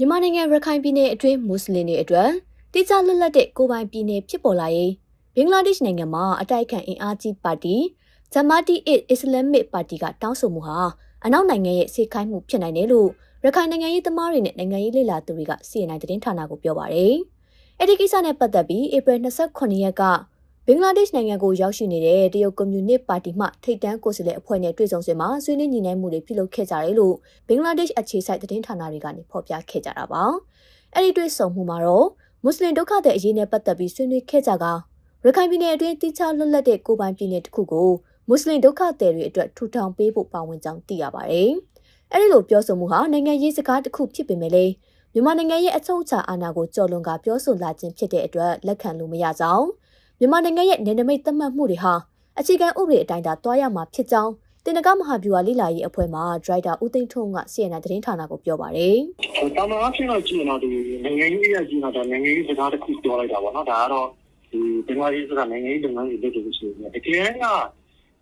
မြန်မာနိုင်ငံရခိုင်ပြည်နယ်အတွင်းမွတ်စလင်တွေအတွက်တိကျလွတ်လပ်တဲ့ကိုယ်ပိုင်ပြည်နယ်ဖြစ်ပေါ်လာရေးဘင်္ဂလားဒေ့ရှ်နိုင်ငံမှာအတိုက်အခံအင်အားကြီးပါတီဂျမာတီအစ်အစ္စလာမစ်ပါတီကတောင်းဆိုမှုဟာအနောက်နိုင်ငံရဲ့စိတ်ခိုင်းမှုဖြစ်နိုင်တယ်လို့ရခိုင်နိုင်ငံရေးသမားတွေနဲ့နိုင်ငံရေးလေလာသူတွေက CNN သတင်းဌာနကိုပြောပါတယ်။အဲ့ဒီကိစ္စနဲ့ပတ်သက်ပြီးဧပြီ29ရက်ကဘ င်္ဂလားဒေ့ရှ်နိုင်ငံကိုရောက်ရှိနေတဲ့တရုတ်ကွန်မြူနစ်ပါတီမှထိပ်တန်းကိုယ်စားလှယ်အဖွဲ့နဲ့တွေ့ဆုံစဉ်မှာဆွေးနွေးညှိနှိုင်းမှုတွေပြုလုပ်ခဲ့ကြတယ်လို့ဘင်္ဂလားဒေ့ရှ်အခြေစိုက်သတင်းဌာနတွေကနေဖော်ပြခဲ့ကြတာပါ။အဲ့ဒီတွေ့ဆုံမှုမှာတော့မွတ်စလင်ဒုက္ခသည်အရေးနဲ့ပတ်သက်ပြီးဆွေးနွေးခဲ့ကြကရခိုင်ပြည်နယ်အတွင်းတိကျလွတ်လပ်တဲ့ကိုယ်ပိုင်ပြည်နယ်တစ်ခုကိုမွတ်စလင်ဒုက္ခသည်တွေအတွက်ထူထောင်ပေးဖို့ပါဝင်ကြောင်းသိရပါတယ်။အဲ့ဒီလိုပြောဆိုမှုဟာနိုင်ငံရေးစကားတစ်ခုဖြစ်ပေမဲ့လည်းမြန်မာနိုင်ငံရဲ့အချုပ်အခြာအာဏာကိုကျော်လွန်ကပြောဆိုလာခြင်းဖြစ်တဲ့အတွက်လက်ခံလို့မရကြောင်း မြန်မာနိုင်ငံရဲ့နယ်နိမိတ်သတ်မှတ်မှုတွေဟာအခြေခံဥပဒေအတိုင်းသာတွားရမှာဖြစ်ကြောင်းတင်နကမဟာဗျူဟာလိလာရေးအဖွဲ့မှဒရိုက်တာဦးသိန်းထွန်းက CNN သတင်းဌာနကိုပြောပါတယ်။တာမန်အဖြစ်တော့ကြည့်ရင်တော့ဒီနိုင်ငံရေးအရာကြည့်တော့နိုင်ငံရေးစကားတစ်ခုပြောလိုက်တာပေါ့နော်ဒါကတော့ဒီဘင်္ဂလားဒေ့ရှ်ကနိုင်ငံရေးလုပ်ငန်းတွေလုပ်တယ်ဆိုရင်တကယ်က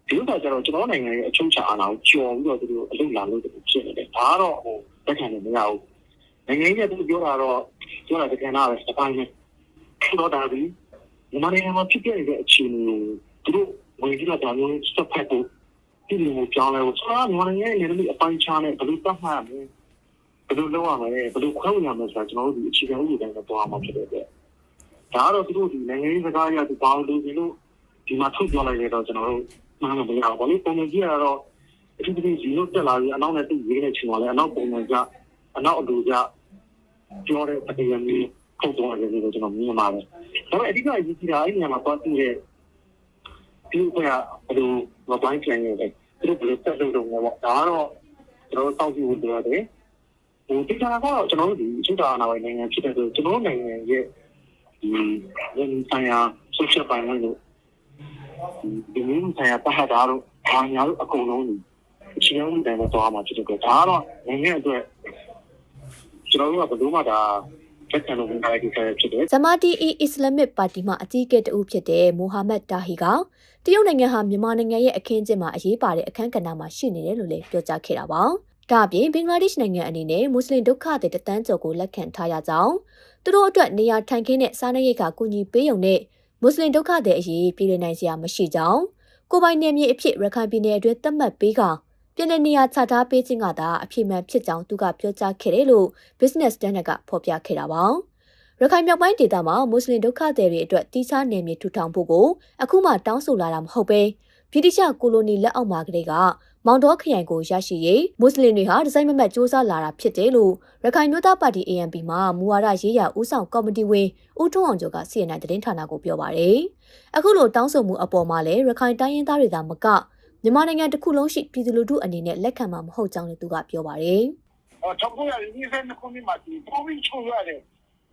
ဒီဥစ္စာကျတော့ကျွန်တော်နိုင်ငံရဲ့အချုပ်ချာအာဏာကိုကျော်ပြီးတော့သူတို့အလုပ်လာလုပ်တယ်ဖြစ်နေတယ်ဒါကတော့ဟိုတက်ခံနေမရဘူးနိုင်ငံရေးကသူပြောတာတော့ပြောတာတကယ်တော့စပိုင်းနဲ့တော့ဒါပြီး မြန်မာနိုင်ငံမှာဖြစ်နေတဲ့အခြေအနေကိုသူတို့ဝင်ပြီးတော့ဒါမျိုးစက်ဖက်ဖို့ပြည်သူကိုပြောင်းလဲဖို့ဆိုတာမြန်မာနိုင်ငံရဲ့နေရာအပိုင်းခြားနဲ့ဘယ်လိုတတ်မှတ်ရမလဲဘယ်လိုလုပ်ရမလဲဘယ်လိုခွဲဝေရမလဲဆိုတာကျွန်တော်တို့ဒီအခြေခံဥပဒေတိုင်းတော့သွားမှာဖြစ်တဲ့အတွက်ဒါကတော့သူတို့ဒီနိုင်ငံရေးစကားရသူပေါင်းလို့ဒီလိုဒီမှာထုတ်ပြောလိုက်ရတော့ကျွန်တော်တို့မှန်းမမရဘူးဘာလို့ပုံမှန်ကြီးကတော့အထူးသဖြင့်ဒီလိုတက်လာပြီးအနောက်နဲ့တူရေးနေချင်ပါလေအနောက်ပုံမှန်ကအနောက်အတူကြပြောတဲ့တရားမျိုး ထုတ်သွားတယ်လို့ကျွန်တော်မြင်ပါတယ်ဒါပေမဲ့အဓိကအရေးကြီးတာအဲ့ဒီနေရာမှာသွားကြည့်တဲ့ဒီကဘယ်လိုမပိုင်းပြန်နေလဲသူတို့ဘယ်လိုတက်လို့တော့လဲပေါ့ဒါကတော့ကျွန်တော်တို့စောင့်ကြည့်ဖို့လိုရတယ်ဟိုဒီကကတော့ကျွန်တော်တို့ဒီချူတာနာပိုင်းနိုင်ငံဖြစ်တဲ့ဆိုကျွန်တော်နိုင်ငံရဲ့ဒီဝန်ဆိုင်ရာ social ပိုင်းလို့ဒီမျိုးဆိုင်ရာပတ်ဟတာတို့ဘာညာတို့အကုန်လုံးဒီအခြေခံဥပဒေနဲ့သွားမှာဖြစ်တဲ့အတွက်ဒါကတော့နိုင်ငံအတွက်ကျွန်တော်တို့ကဘယ်လိုမှဒါ လက်ခံလို့မရတဲ့ကိစ္စဖြစ်တယ်ဇမာတီအီအစ္စလာမစ်ပါတီမှအကြီးအကဲတဦးဖြစ်တဲ့မိုဟာမက်တာဟီကတရုတ်နိုင်ငံဟာမြန်မာနိုင်ငံရဲ့အခင်းကျင်းမှာအရေးပါတဲ့အခန်းကဏ္ဍမှာရှိနေတယ်လို့လည်းပြောကြားခဲ့တာပါ။ဒါအပြင်ဘင်္ဂလားဒေ့ရှ်နိုင်ငံအနေနဲ့မွတ်စလင်ဒုက္ခသည်တသန်းကျော်ကိုလက်ခံထားရကြောင်းသူတို့အတွက်နေရာထိုင်ခင်းနဲ့စားနပ်ရိက္ခာကူညီပေးရုံနဲ့မွတ်စလင်ဒုက္ခသည်အရေးပြည်လည်နိုင်စရာမရှိကြောင်းကိုပိုင်နယ်မြေအဖြစ်ရခိုင်ပြည်နယ်အတွင်းသတ်မှတ်ပေးက ပြည်내နေရာချထားပေးခြင်းကသာအပြည့်မှန်ဖြစ်ကြောင်းသူကပြောကြားခဲ့တယ်လို့ Business Standard ကဖော်ပြခဲ့တာပါ။ရခိုင်မြောက်ပိုင်းဒေသမှာမွတ်စလင်ဒုက္ခသည်တွေအတွက်တိကျနယ်မြေထူထောင်ဖို့ကိုအခုမှတောင်းဆိုလာတာမဟုတ်ပဲဗြိတိရှကိုလိုနီလက်အောက်မှာကလေးကမောင်တော်ခရိုင်ကိုရရှိရေးမွတ်စလင်တွေဟာဒီဇိုင်းမမတ်စ조사လာတာဖြစ်တယ်လို့ရခိုင်မျိုးသားပါတီ ANP မှာမူဝါဒရေးရာဦးဆောင်ကော်မတီဝင်ဦးထွန်းအောင်ကျော်က CNN သတင်းဌာနကိုပြောပါတယ်။အခုလိုတောင်းဆိုမှုအပေါ်မှာလည်းရခိုင်တိုင်းရင်းသားတွေသာမက မြန်မာနိုင်ငံတစ်ခုလုံးရှိပြည်သူလူထုအနေနဲ့လက်ခံမှာမဟုတ်ကြောင်းလည်းသူကပြောပါတယ်။ဟောထောက်ရည်ဒီစနခုနှစ်မှာဒီပုံပြီးချုံရတယ်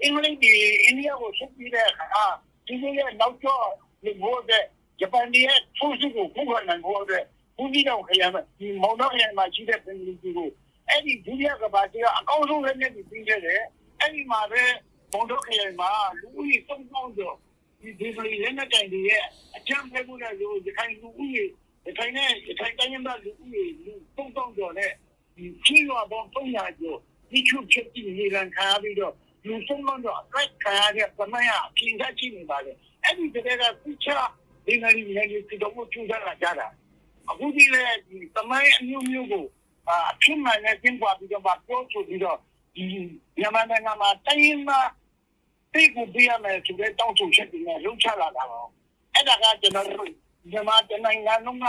အင်္ဂလိပ်ဒီအိန္ဒိယကိုဆက်ပြီးတဲ့အခါဒီလိုရဲ့နောက်ကျောနေဖို့တဲ့ဂျပန်ရဲ့ဖိုးစုကိုဖုတ်ခွင့်နိုင်ဖို့တဲ့ဘူးကြီးတော့ခရမ်းဒီမောင်တော့ရမှာရှိတဲ့ပင်ကြီးကိုအဲ့ဒီဒုတိယကဘာတီကအကောင်းဆုံးလည်းနဲ့ပြီးခဲ့တယ်အဲ့ဒီမှာပဲမောင်တော့ခရမ်းမှာလူကြီးသုံးပေါင်းကျော်ဒီဒီလိုလည်းနဲ့တိုင်ရဲ့အကြမ်းဖက်မှုနဲ့လူဒီခိုင်လူကြီး ဒီခိုင်နဲ့ဒီခိုင်တိုင်းရင်းသားလူကြီးလူသုံးပေါင်းကျော်နဲ့ဒီကြီးရွာပေါင်း300ကျော်ဒီချုပ်ချက်ပြီးနေလန်ခါပြီးတော့လူဆုံးတော့အက်ခါရတဲ့ပမာယာပြင်သက်ချင်နေပါလေအဲ့ဒီတည်းကပြချဒီငါလေးနေဒီတော့ကျူးစားလာကြတာအခုဒီလေဒီပမာယာအမျိုးမျိုးကိုအဖြစ်မှန်နဲ့ကျင်းပပြီးတော့ပြောဆိုပြီးတော့ဒီမြန်မာနိုင်ငံမှာတိုင်းမှာတိတ်ကိုပြရမယ်ဆိုတဲ့တောင်းဆိုချက်တွေနဲ့လှုပ်ချလာတာတော့အဲ့ဒါကကျွန်တော်တို့ မြန်မာနိုင်ငံလုံးက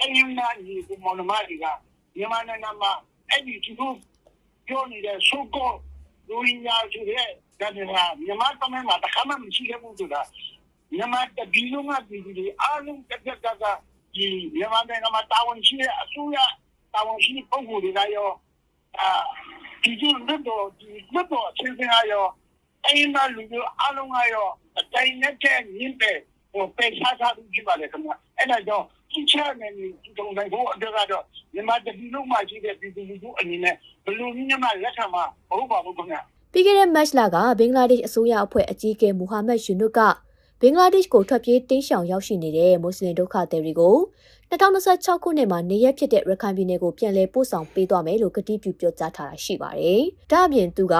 အရင်ကဒီကိုမောင်နှမတွေကမြန်မာနိုင်ငံမှာအဲ့ဒီသူတို့ပြောနေတဲ့ so called လူရင်းများဆိုတဲ့ဒါကမြန်မာတမန်မှာတခါမှမရှိခဲ့ဘူးဆိုတာမြန်မာတပီလုံးကပြည်သူတွေအားလုံးတစ်ပြက်ကကဒီမြန်မာနိုင်ငံမှာတာဝန်ရှိတဲ့အစိုးရတာဝန်ရှိပုံကိုယ်တွေကရောအာဒီလိုတော့ဒီတော့အချင်းချင်းရောအိမ်မှာလူတွေအားလုံးကရောအတိုင်းနဲ့တဲ့ညင်းပဲ ဟိုပေရှားစားပြီးဖြစ်ပါလေခင်ဗျအဲ့ဒါကြောင့်ချစ်ချနဲ့ဒီတုံးတိုင်းဘို့အတွက်ကတော့မြန်မာတပီလုံးမှာရှိတဲ့ပြည်သူလူထုအနေနဲ့ဘယ်လိုနည်းမှလက်ခံမှာမဟုတ်ပါဘူးခင်ဗျပြီးခဲ့တဲ့မတ်လကဘင်္ဂလားဒေ့ရှ်အစိုးရအဖွဲ့အကြီးအကဲမူဟာမက်ယူနုကဘင်္ဂလားဒေ့ရှ်ကိုထွက်ပြေးတိမ်းရှောင်ရောက်ရှိနေတဲ့မွတ်စလင်ဒုက္ခသည်တွေကို2026ခုနှစ်မှာနေရက်ဖြစ်တဲ့ရခိုင်ပြည်နယ်ကိုပြန်လည်ပို့ဆောင်ပေးသွားမယ်လို့ကတိပြုပြောကြားထားတာရှိပါတယ်။ဒါ့အပြင်သူက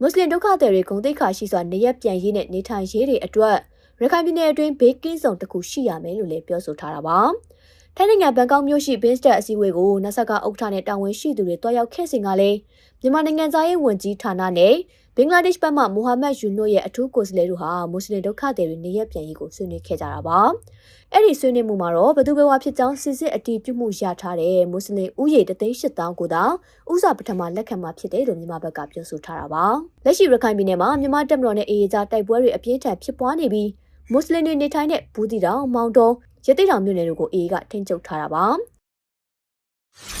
မွတ်စလင်ဒုက္ခသည်တွေဂုံတိတ်ခါရှိစွာနေရက်ပြန်ရေးနဲ့နေထိုင်ရေးတွေအတွက် ရခိုင်ပြည်နယ်အတွင်းဘေးကင်းဆောင်တစ်ခုရှိရမယ်လို့လည်းပြောဆိုထားတာပါ။ထိုင်းနိုင်ငံဘန်ကောက်မြို့ရှိဘင်းစတက်အစည်းအဝေးကိုနဆက်ကဥက္ကဋ္ဌနဲ့တာဝန်ရှိသူတွေတွားရောက်ခဲ့စဉ်ကလည်းမြန်မာနိုင်ငံသားရေးဝန်ကြီးဌာနနဲ့ဘင်္ဂလားဒေ့ရှ်ဘက်မှမိုဟာမက်ယူနိုရဲ့အထူးကိုယ်စားလှယ်တို့ဟာမွတ်စလင်ဒုက္ခသည်တွေနေရက်ပြန်ရေးကိုဆွေးနွေးခဲ့ကြတာပါ။အဲ့ဒီဆွေးနွေးမှုမှာတော့ဘသူဘဝဖြစ်ကြောင်းစစ်စစ်အတည်ပြုမှုရထားတဲ့မွတ်စလင်ဥယေ38000ကိုသာဥစားပထမလက်ခံမှာဖြစ်တယ်လို့မြန်မာဘက်ကပြောဆိုထားတာပါ။လက်ရှိရခိုင်ပြည်နယ်မှာမြန်မာတပ်မတော်နဲ့အေအေကြားတိုက်ပွဲတွေအပြင်းထန်ဖြစ်ပွားနေပြီး မွတ်စလင်တွေနေထိုင်တဲ့ဘူးတီတောင်မောင်တုံရတိတောင်မြို့နယ်တို့ကိုအေအေကထိန်းချုပ်ထားတာပါ